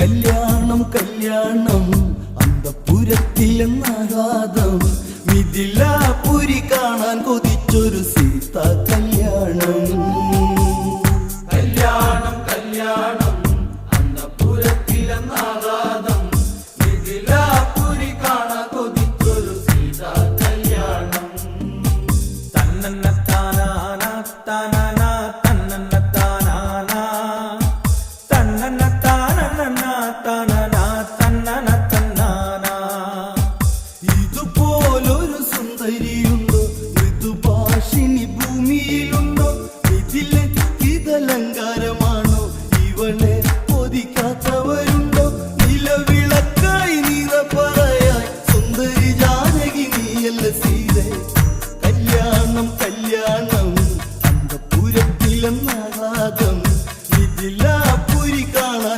കല്യാണം കല്യാണം. അന്തപുരത്തിലെന്നാഘാതം. മിഥിലാപുരി കാണാൻ കൊതിച്ചൊരു സീത കല്യാണം. കല്യാണം കല്യാണം. അന്തപുരത്തിലെന്നാഘാതം. മിഥിലാപുരി കാണാൻ കൊതിച്ചൊരു സീത കല്യാണം. ഇതുപോലൊരു സുന്ദരിയുണ്ടോ ഋതുഭാഷിണി ഭൂമിയിലുണ്ടോ. ഇതിലെ ഇതലങ്കാരമാണോ ഇവളെ പൊതിക്കാത്തവരുണ്ടോ? നിലവിളക്കായി നീറ പറയായി സുന്ദരി ജാനകി നീയല്ല സീത? കല്യാണം കല്യാണം. അന്തപുരത്തിലെന്നാകാതം ഇതിലാ